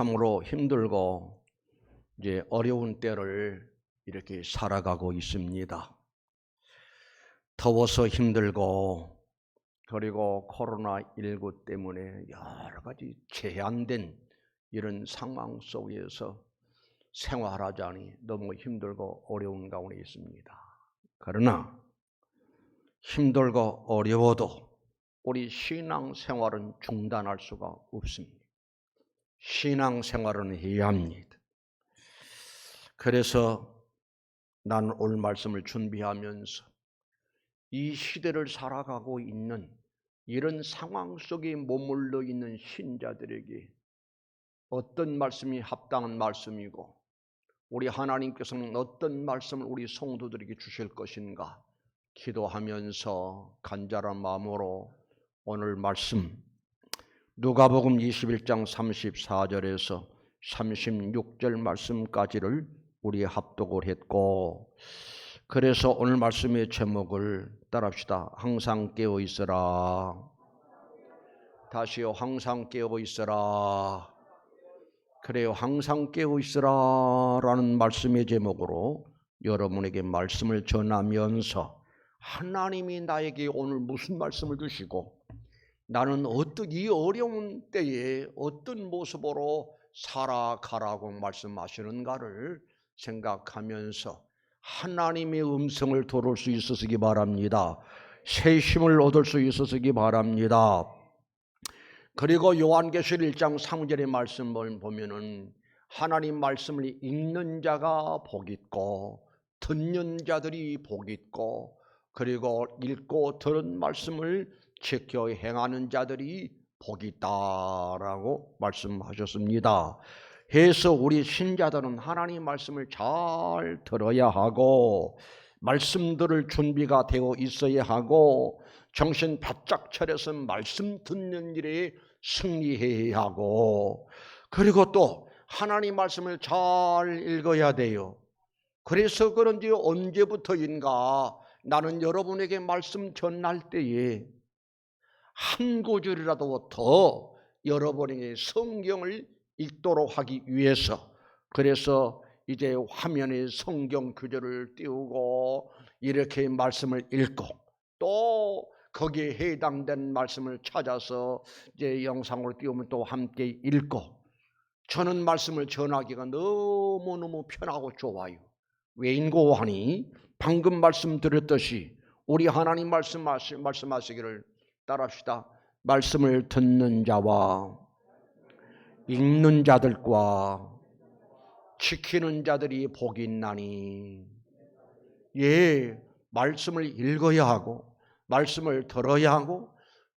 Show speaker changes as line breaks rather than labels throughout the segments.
참으로 힘들고 이제 어려운 때를 이렇게 살아가고 있습니다. 더워서 힘들고 그리고 코로나19 때문에 여러 가지 제한된 이런 상황 속에서 생활하자니 너무 힘들고 어려운 가운데 있습니다. 그러나 힘들고 어려워도 우리 신앙 생활은 중단할 수가 없습니다. 신앙 생활은 해야 합니다. 그래서 나는 오늘 말씀을 준비하면서 이 시대를 살아가고 있는 이런 상황 속에 머물러 있는 신자들에게 어떤 말씀이 합당한 말씀이고 우리 하나님께서는 어떤 말씀을 우리 성도들에게 주실 것인가 기도하면서 간절한 마음으로 오늘 말씀 누가복음 21장 34절에서 36절 말씀까지를 우리 합독을 했고 그래서 오늘 말씀의 제목을 따라합시다. 항상 깨어 있어라. 다시요. 항상 깨어 있어라. 그래요. 항상 깨어 있으라라는 말씀의 제목으로 여러분에게 말씀을 전하면서 하나님이 나에게 오늘 무슨 말씀을 주시고 나는 어떤 이 어려운 때에 어떤 모습으로 살아가라고 말씀하시는가를 생각하면서 하나님의 음성을 들을 수 있었기 바랍니다. 새 힘을 얻을 수 있었기 바랍니다. 그리고 요한계시록 1장 3절의 말씀을 보면은 하나님 말씀을 읽는 자가 복 있고 듣는 자들이 복 있고 그리고 읽고 들은 말씀을 지켜 행하는 자들이 복이 있다라고 말씀하셨습니다. 해서 우리 신자들은 하나님 말씀을 잘 들어야 하고 말씀 들을 준비가 되어 있어야 하고 정신 바짝 차려서 말씀 듣는 일에 승리해야 하고 그리고 또 하나님 말씀을 잘 읽어야 돼요. 그래서 그런지 언제부터인가 나는 여러분에게 말씀 전할 때에 한 구절이라도 더 여러분에게 성경을 읽도록 하기 위해서 그래서 이제 화면에 성경 구절을 띄우고 이렇게 말씀을 읽고 또 거기에 해당된 말씀을 찾아서 이제 영상으로 띄우면 또 함께 읽고 저는 말씀을 전하기가 너무너무 편하고 좋아요. 왜인고 하니 방금 말씀드렸듯이 우리 하나님 말씀하시, 말씀하시기를 따라합시다. 말씀을 듣는 자와 읽는 자들과 지키는 자들이 복이 있나니 예 말씀을 읽어야 하고 말씀을 들어야 하고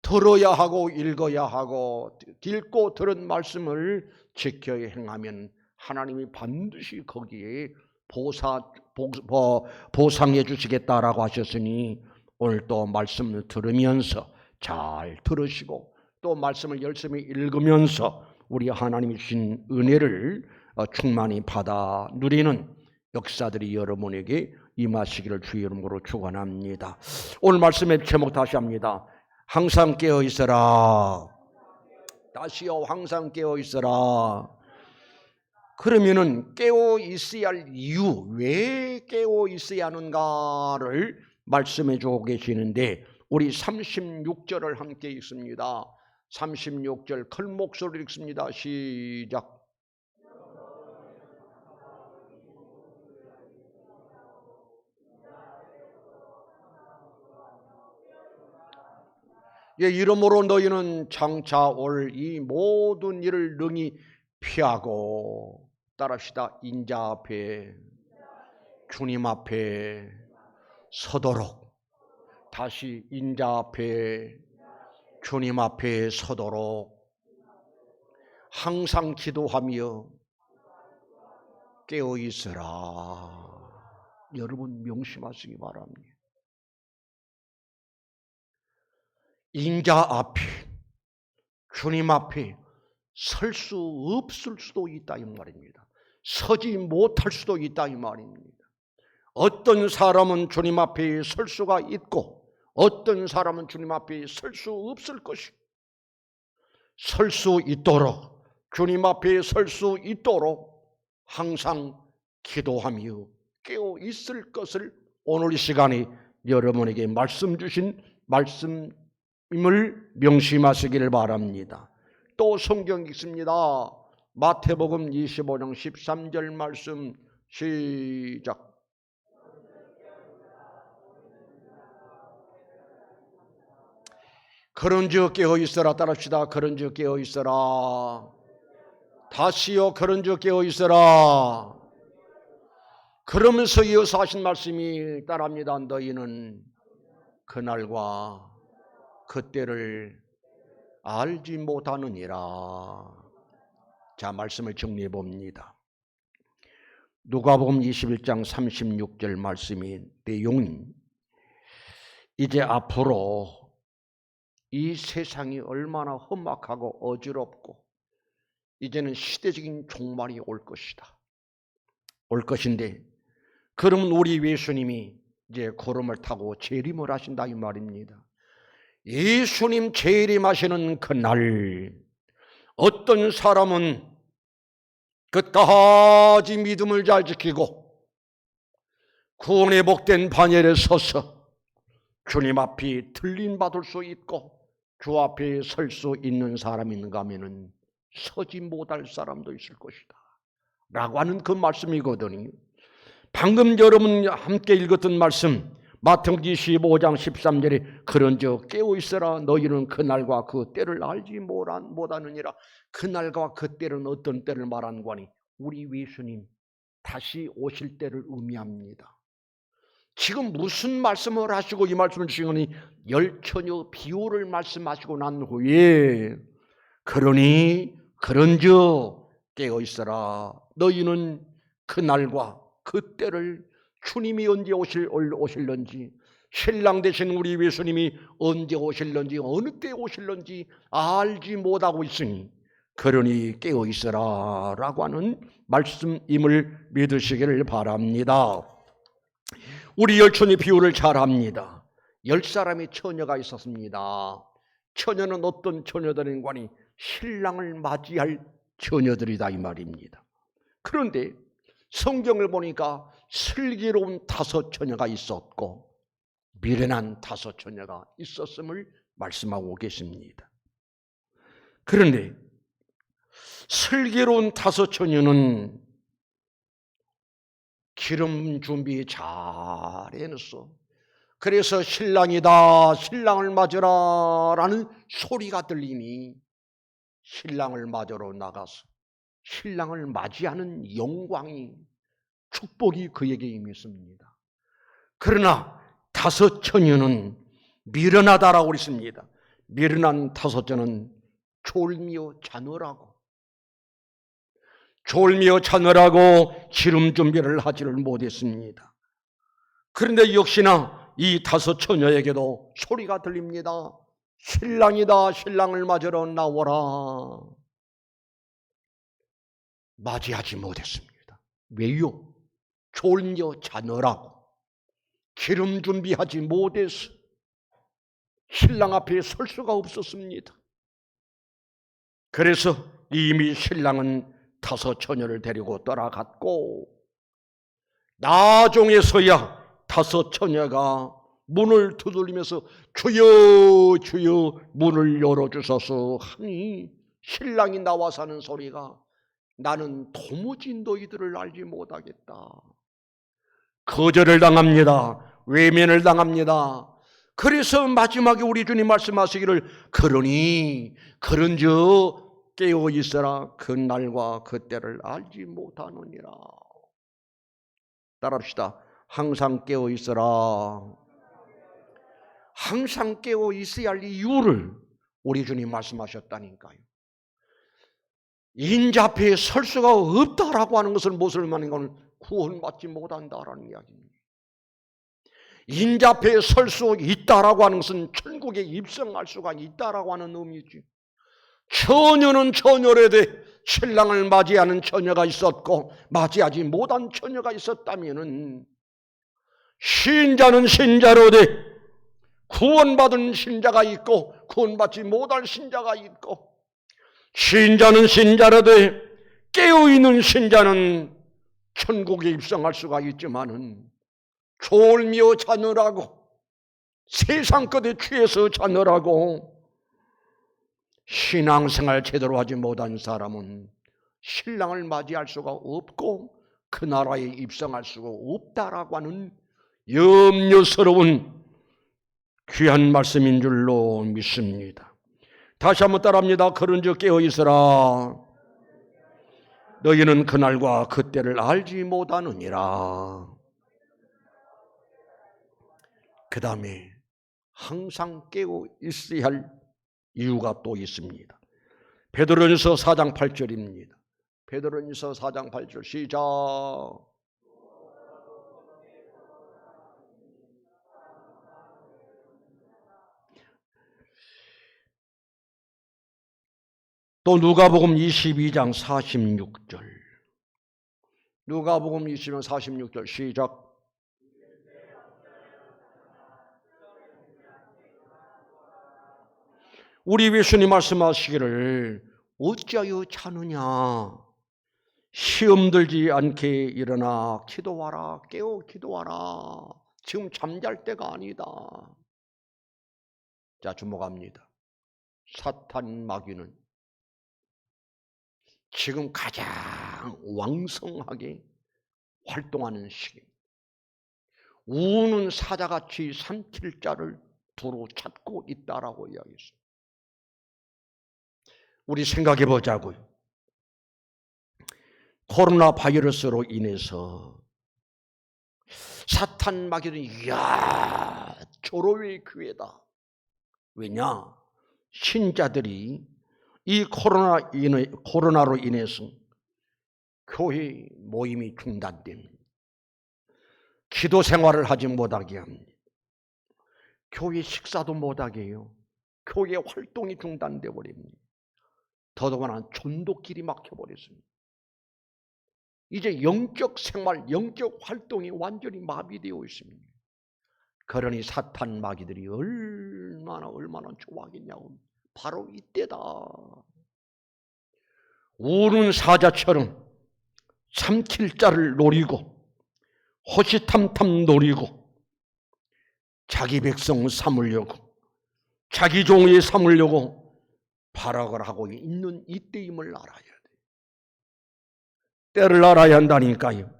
들어야 하고 읽어야 하고 읽고 들은 말씀을 지켜 행하면 하나님이 반드시 거기에 보사 보, 보, 보상해 주시겠다라고 하셨으니 오늘 또 말씀을 들으면서 잘 들으시고 또 말씀을 열심히 읽으면서 우리 하나님이 주신 은혜를 어, 충만히 받아 누리는 역사들이 여러분에게 임하시기를 주의 이름으로 축원합니다. 오늘 말씀의 제목 다시 합니다. 항상 깨어 있어라. 다시요 항상 깨어 있어라. 그러면은 깨어 있어야 할 이유, 왜 깨어 있어야 하는가를 말씀해 주고 계시는데 우리 36절을 함께 읽습니다. 36절 큰 목소리로 읽습니다. 시작. 예, 이러므로 너희는 장차 올 이 모든 일을 능히 피하고 따라합시다. 인자 앞에 주님 앞에 서도록 다시 인자 앞에 주님 앞에 서도록 항상 기도하며 깨어 있으라. 여러분 명심하시기 바랍니다. 인자 앞에 주님 앞에 설 수 없을 수도 있다 이 말입니다. 서지 못할 수도 있다 이 말입니다. 어떤 사람은 주님 앞에 설 수가 있고 어떤 사람은 주님 앞에 설 수 없을 것이 설수 있도록 주님 앞에 설 수 있도록 항상 기도하며 깨어 있을 것을 오늘 이 시간에 여러분에게 말씀 주신 말씀임을 명심하시기를 바랍니다. 또 성경 있습니다. 마태복음 25장 13절 말씀 시작. 그런즉 깨어 있어라 따라합시다. 그런즉 깨어 있어라. 다시요 그런즉 깨어 있어라. 그러면서 이어서 하신 말씀이 따라합니다. 너희는 그날과 그때를 알지 못하느니라. 자, 말씀을 정리해 봅니다. 누가복음 21장 36절 말씀이 내용은 이제 앞으로 이 세상이 얼마나 험악하고 어지럽고 이제는 시대적인 종말이 올 것이다. 올 것인데 그러면 우리 예수님이 이제 구름을 타고 재림을 하신다 이 말입니다. 예수님 재림하시는 그날 어떤 사람은 끝까지 믿음을 잘 지키고 구원의 복된 반열에 서서 주님 앞이 들림 받을 수 있고 주 앞에 설 수 있는 사람이 있는가 하면은 서지 못할 사람도 있을 것이다. 라고 하는 그 말씀이거든요. 방금 여러분 함께 읽었던 말씀 마태복음 25장 13절에 그런즉 깨어 있어라 너희는 그날과 그 때를 알지 못하느니라 그날과 그 때는 어떤 때를 말하는 거니 우리 예수님 다시 오실 때를 의미합니다. 지금 무슨 말씀을 하시고 이 말씀을 주시니 열처녀 비유를 말씀하시고 난 후에 그러니 그런즉 깨어 있어라 너희는 그 날과 그 때를 주님이 언제 오실 오실런지 신랑 되신 우리 예수님이 언제 오실런지 어느 때 오실런지 알지 못하고 있으니 그러니 깨어 있어라라고 하는 말씀임을 믿으시기를 바랍니다. 우리 열촌의 비유를 잘 합니다. 열 사람의 처녀가 있었습니다. 처녀는 어떤 처녀들인가니 신랑을 맞이할 처녀들이다 이 말입니다. 그런데 성경을 보니까 슬기로운 다섯 처녀가 있었고 미련한 다섯 처녀가 있었음을 말씀하고 계십니다. 그런데 슬기로운 다섯 처녀는 기름 준비 잘 해놨어. 그래서 신랑이다, 신랑을 맞으라 라는 소리가 들리니 신랑을 맞으러 나가서 신랑을 맞이하는 영광이 축복이 그에게 임했습니다. 그러나 다섯 처녀는 미련하다라고 그랬습니다. 미련한 다섯 처는 졸미어 자느라고 졸미어 자느라고 기름 준비를 하지를 못했습니다. 그런데 역시나 이 다섯 처녀에게도 소리가 들립니다. 신랑이다, 신랑을 맞으러 나오라. 맞이하지 못했습니다. 왜요? 졸려 자느라고 기름 준비하지 못해서 신랑 앞에 설 수가 없었습니다. 그래서 이미 신랑은 다섯 처녀를 데리고 떠나갔고 나중에서야 다섯 처녀가 문을 두들리면서 주여 주여 문을 열어주소서 하니 신랑이 나와서 하는 소리가 나는 도무지 너희들을 알지 못하겠다. 거절을 당합니다. 외면을 당합니다. 그래서 마지막에 우리 주님 말씀하시기를 그러니 그런즉 깨어 있어라 그 날과 그 때를 알지 못하느니라. 따라합시다. 항상 깨어 있어라. 항상 깨어 있어야 할 이유를 우리 주님 말씀하셨다니까요. 인자 앞에 설 수가 없다라고 하는 것을 무엇을 말하는 건 구원받지 못한다라는 이야기입니다. 인자 앞에 설 수 있다라고 하는 것은 천국에 입성할 수가 있다라고 하는 의미지. 처녀는 처녀래되 신랑을 맞이하는 처녀가 있었고 맞이하지 못한 처녀가 있었다면은 신자는 신자로되 구원받은 신자가 있고 구원받지 못할 신자가 있고 신자는 신자라되 깨어있는 신자는 천국에 입성할 수가 있지만은 졸미어 자느라고 세상 것에 취해서 자느라고 신앙생활 제대로 하지 못한 사람은 신랑을 맞이할 수가 없고 그 나라에 입성할 수가 없다라고 하는 염려스러운 귀한 말씀인 줄로 믿습니다. 다시 한번 따라합니다. 그런즉 깨어 있으라. 너희는 그날과 그때를 알지 못하느니라. 그 다음에 항상 깨어 있어야 할 이유가 또 있습니다. 베드로전서 4장 8절입니다. 베드로전서 4장 8절 시작. 또 누가복음 22장 46절. 누가복음 22장 46절 시작. 우리 예수님 말씀하시기를 어찌하여 자느냐? 시험 들지 않게 일어나 기도하라 깨어 기도하라. 지금 잠잘 때가 아니다. 자 주목합니다. 사탄 마귀는 지금 가장 왕성하게 활동하는 시기입니다. 우는 사자같이 삼킬 자를 두루 찾고 있다라고 이야기했습니다 우리 생각해 보자고요. 코로나 바이러스로 인해서 사탄 마귀는 이야 조로의 교회다. 왜냐? 신자들이 이 코로나 인해, 코로나로 인해서 교회 모임이 중단됩니다. 기도 생활을 하지 못하게 합니다. 교회 식사도 못하게 해요. 교회 활동이 중단돼 버립니다. 더더구나 전도길이 막혀버렸습니다. 이제 영적 생활, 영적 활동이 완전히 마비되어 있습니다. 그러니 사탄 마귀들이 얼마나 얼마나 좋아하겠냐고 바로 이때다. 우는 사자처럼 삼킬 자를 노리고 호시탐탐 노리고 자기 백성 삼으려고 자기 종이 삼으려고 발악을 하고 있는 이때임을 알아야 돼. 때를 알아야 한다니까요.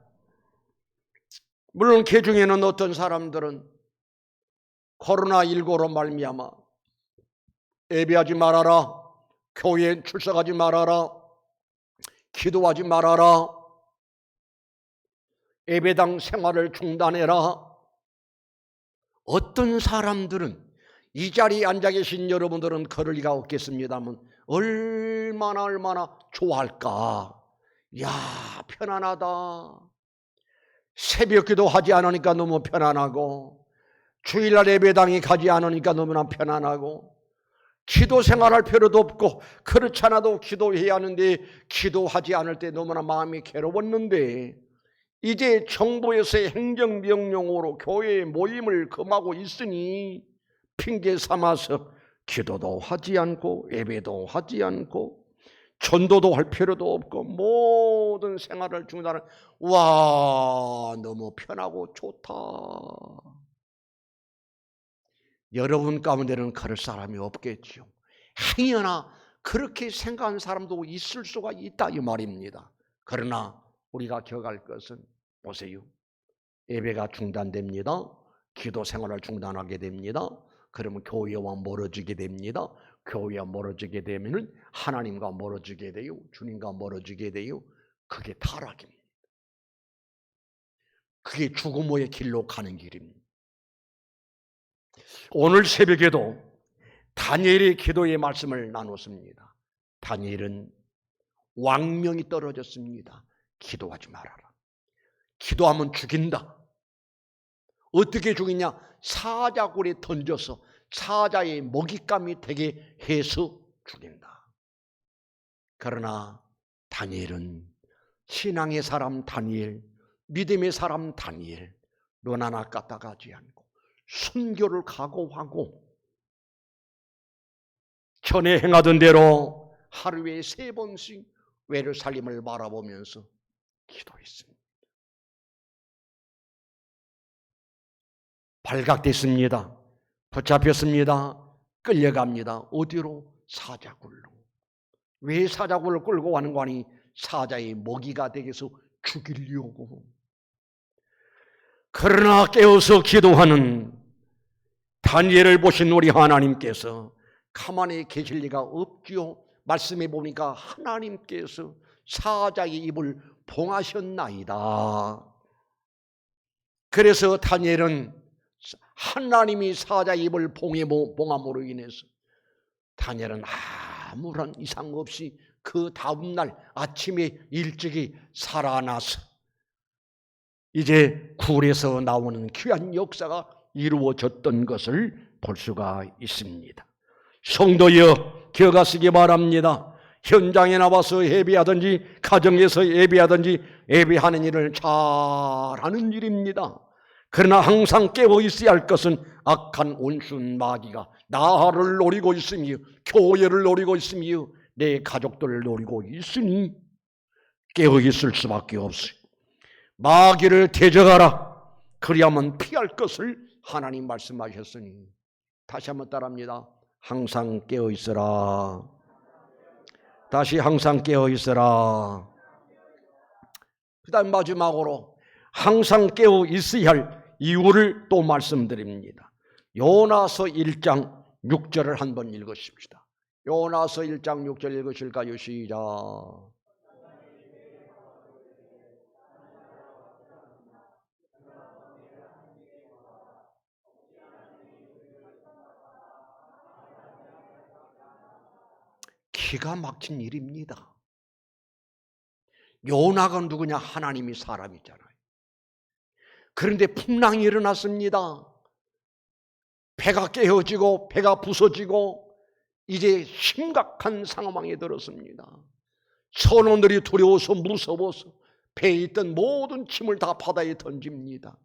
물론 그 중에는 어떤 사람들은 코로나19로 말미암아 예배하지 말아라, 교회에 출석하지 말아라, 기도하지 말아라, 예배당 생활을 중단해라. 어떤 사람들은 이 자리에 앉아 계신 여러분들은 그럴 리가 없겠습니다만 얼마나 얼마나 좋아할까. 야 편안하다. 새벽기도 하지 않으니까 너무 편안하고 주일날 예배당에 가지 않으니까 너무나 편안하고 기도 생활할 필요도 없고 그렇지 않아도 기도해야 하는데 기도하지 않을 때 너무나 마음이 괴로웠는데 이제 정부에서의 행정명령으로 교회 모임을 금하고 있으니 핑계 삼아서 기도도 하지 않고 예배도 하지 않고 전도도 할 필요도 없고 모든 생활을 중단을 와 너무 편하고 좋다. 여러분 가운데는 그럴 사람이 없겠죠. 행여나 그렇게 생각하는 사람도 있을 수가 있다 이 말입니다. 그러나 우리가 기억할 것은 보세요. 예배가 중단됩니다. 기도 생활을 중단하게 됩니다. 그러면 교회와 멀어지게 됩니다. 교회와 멀어지게 되면은 하나님과 멀어지게 돼요. 주님과 멀어지게 돼요. 그게 타락입니다. 그게 죽음의 길로 가는 길입니다. 오늘 새벽에도 다니엘의 기도의 말씀을 나눴습니다. 다니엘은 왕명이 떨어졌습니다. 기도하지 말아라. 기도하면 죽인다. 어떻게 죽이냐? 사자굴에 던져서 사자의 먹잇감이 되게 해서 죽인다. 그러나 다니엘은 신앙의 사람 다니엘, 믿음의 사람 다니엘, 론 하나 까딱하지 않고 순교를 각오하고 전에 행하던 대로 하루에 세 번씩 외르살림을 바라보면서 기도했습니다. 발각됐습니다. 붙잡혔습니다. 끌려갑니다. 어디로? 사자굴로. 왜 사자굴을 끌고 가는 거니? 사자의 먹이가 되게서 죽이려고. 그러나 깨어서 기도하는 다니엘을 보신 우리 하나님께서 가만히 계실 리가 없지요. 말씀해 보니까 하나님께서 사자의 입을 봉하셨나이다. 그래서 다니엘은 하나님이 사자의 입을 봉해 봉함으로 인해서 다니엘은 아무런 이상 없이 그 다음 날 아침에 일찍이 살아나서 이제 굴에서 나오는 귀한 역사가 이루어졌던 것을 볼 수가 있습니다. 성도여 기억하시기 바랍니다. 현장에 나와서 예배하든지 가정에서 예배하든지 예배하는 일을 잘하는 일입니다. 그러나 항상 깨어 있어야 할 것은 악한 온순 마귀가 나를 노리고 있으며 교회를 노리고 있으며 내 가족들을 노리고 있으니 깨어 있을 수밖에 없어요. 마귀를 대적하라. 그리하면 피할 것을 하나님 말씀하셨으니 다시 한번 따라합니다. 항상 깨어 있어라. 다시 항상 깨어 있어라. 그다음 마지막으로 항상 깨어 있어야 할 이유를 또 말씀드립니다. 요나서 1장 6절을 한번 읽으십시다. 요나서 1장 6절 읽으실까요? 시작. 기가 막힌 일입니다. 요나가 누구냐? 하나님이 사람이잖아요. 그런데 풍랑이 일어났습니다. 배가 깨어지고 배가 부서지고 이제 심각한 상황에 들었습니다. 선원들이 두려워서 무서워서 배에 있던 모든 짐을 다 바다에 던집니다.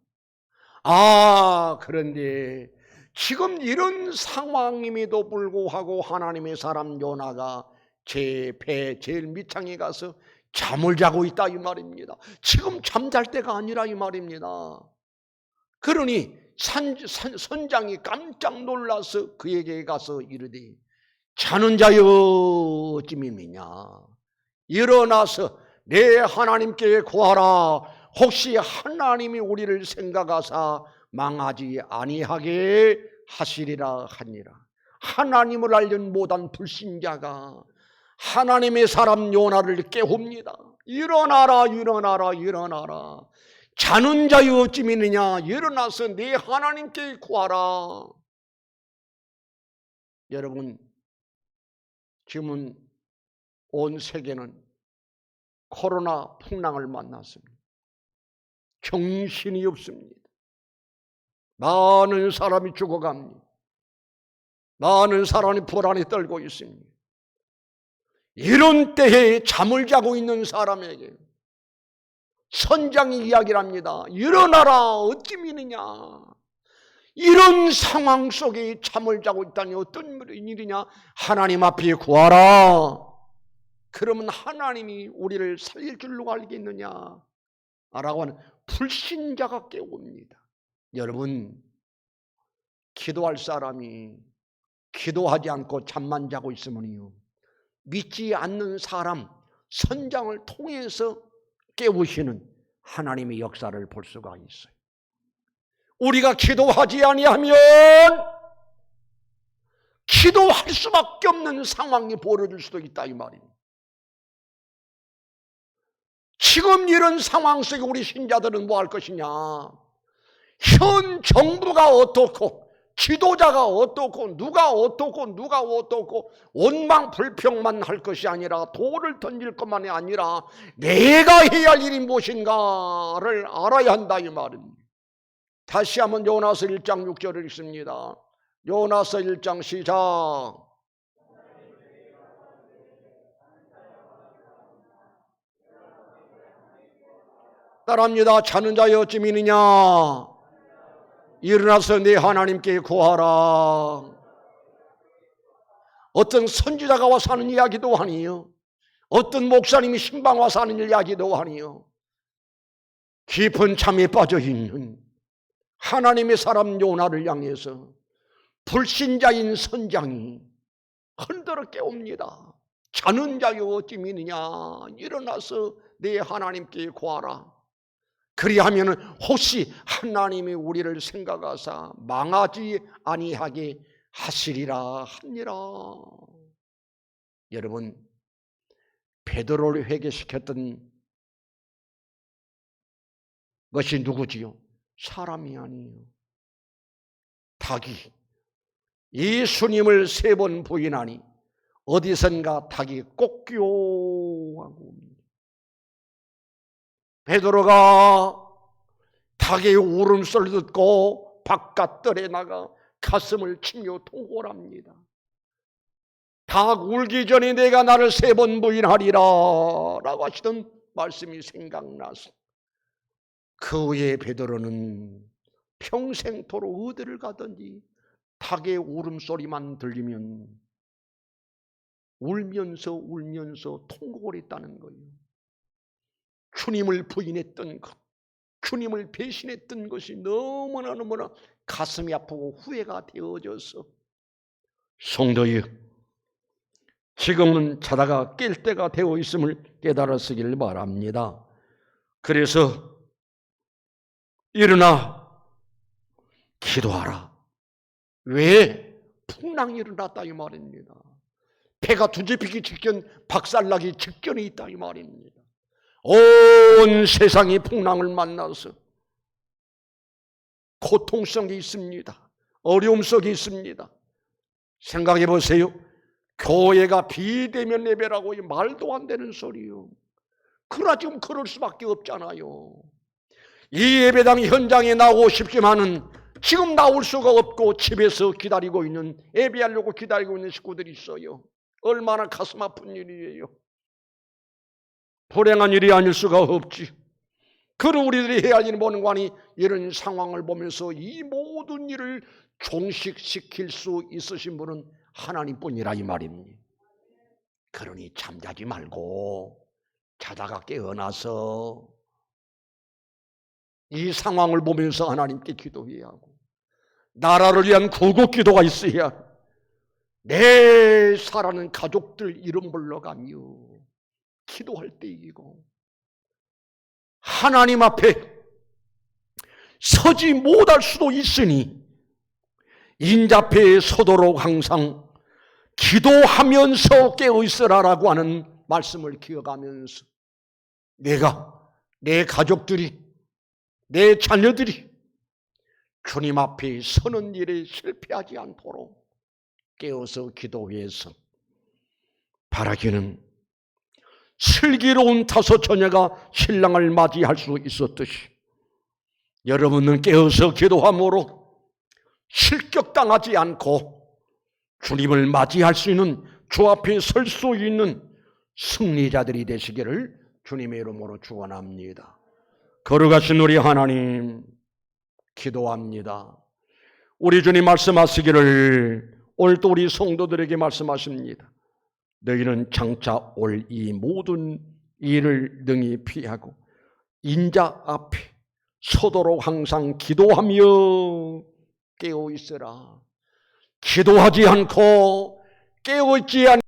아, 그런데 지금 이런 상황임에도 불구하고 하나님의 사람 요나가 제 배 제일 밑창에 가서 잠을 자고 있다 이 말입니다. 지금 잠잘 때가 아니라 이 말입니다. 그러니 산, 산, 선장이 깜짝 놀라서 그에게 가서 이르되 자는 자여 어찌미냐 일어나서 내 하나님께 구하라 혹시 하나님이 우리를 생각하사 망하지 아니하게 하시리라 하니라 하나님을 알는 못한 불신자가 하나님의 사람 요나를 깨웁니다 일어나라 일어나라 일어나라 자는 자여 어찌미느냐 일어나서 내 하나님께 구하라 여러분 지금은 온 세계는 코로나 풍랑을 만났습니다. 정신이 없습니다. 많은 사람이 죽어갑니다. 많은 사람이 불안에 떨고 있습니다. 이런 때에 잠을 자고 있는 사람에게 선장이 이야기를 합니다. 일어나라 어찌 미느냐. 이런 상황 속에 잠을 자고 있다니 어떤 일이냐? 하나님 앞에 구하라. 그러면 하나님이 우리를 살릴 줄로 알겠느냐? 라고 하는 불신자가 깨웁니다. 여러분, 기도할 사람이 기도하지 않고 잠만 자고 있으면요. 믿지 않는 사람, 선장을 통해서 깨우시는 하나님의 역사를 볼 수가 있어요. 우리가 기도하지 아니하면 기도할 수밖에 없는 상황이 벌어질 수도 있다 이 말입니다. 지금 이런 상황 속에 우리 신자들은 뭐 할 것이냐? 현 정부가 어떻고 지도자가 어떻고 누가 어떻고 누가 어떻고 원망 불평만 할 것이 아니라 돌을 던질 것만이 아니라 내가 해야 할 일이 무엇인가를 알아야 한다 이 말입니다. 다시 한번 요나서 1장 6절을 읽습니다. 요나서 1장 시작. 따라합니다. 자는 자여 어찌 미느냐? 일어나서 내 하나님께 구하라. 어떤 선지자가 와서 하는 이야기도 아니요. 어떤 목사님이 신방 와서 하는 이야기도 아니요. 깊은 잠에 빠져 있는 하나님의 사람 요나를 향해서 불신자인 선장이 흔들어 깨웁니다. 자는 자여 어찌 미느냐 일어나서 내 하나님께 구하라. 그리하면은 혹시 하나님이 우리를 생각하사 망하지 아니하게 하시리라 합니라. 여러분 베드로를 회개시켰던 것이 누구지요? 사람이 아니에요. 닭이 예수님을 세 번 부인하니 어디선가 닭이 꼭교하고 베드로가 닭의 울음소리 듣고 바깥들에 나가 가슴을 치며 통곡합니다. 닭 울기 전에 내가 나를 세 번 부인하리라 라고 하시던 말씀이 생각나서 그 후에 베드로는 평생토록 어디를 가든지 닭의 울음소리만 들리면 울면서 울면서 통곡을 했다는 거예요. 주님을 부인했던 것, 주님을 배신했던 것이 너무나 너무나 가슴이 아프고 후회가 되어져서 성도여 지금은 자다가 깰 때가 되어 있음을 깨달았으길 바랍니다. 그래서 일어나 기도하라. 왜? 풍랑이 일어났다 이 말입니다. 배가 두집히기 직전 박살나기 직전에 있다 이 말입니다. 온 세상이 풍랑을 만나서 고통 속에 있습니다. 어려움 속에 있습니다. 생각해 보세요. 교회가 비대면 예배라고 이 말도 안 되는 소리요. 그러나 지금 그럴 수밖에 없잖아요. 이 예배당 현장에 나오고 싶지만은 지금 나올 수가 없고 집에서 기다리고 있는 예배하려고 기다리고 있는 식구들이 있어요. 얼마나 가슴 아픈 일이에요. 불행한 일이 아닐 수가 없지. 그런 우리들이 해야 하는 본관이 이런 상황을 보면서 이 모든 일을 종식시킬 수 있으신 분은 하나님뿐이라 이 말입니다. 그러니 잠자지 말고 자다가 깨어나서 이 상황을 보면서 하나님께 기도해야 하고 나라를 위한 구국 기도가 있어야 내 살아는 가족들 이름 불러가며 기도할 때이고 하나님 앞에 서지 못할 수도 있으니 인자패에 서도록 항상 기도하면서 깨어 있으라라고 하는 말씀을 기억하면서 내가 내 가족들이 내 자녀들이 주님 앞에 서는 일에 실패하지 않도록 깨어서 기도해서 바라기는 슬기로운 다섯 처녀가 신랑을 맞이할 수 있었듯이 여러분은 깨어서 기도함으로 실격당하지 않고 주님을 맞이할 수 있는 주 앞에 설 수 있는 승리자들이 되시기를 주님의 이름으로 축원합니다. 거룩하신 우리 하나님 기도합니다. 우리 주님 말씀하시기를 오늘도 우리 성도들에게 말씀하십니다. 너희는 장차 올 이 모든 일을 능히 피하고 인자 앞에 서도록 항상 기도하며 깨어 있으라. 기도하지 않고 깨어 있지 않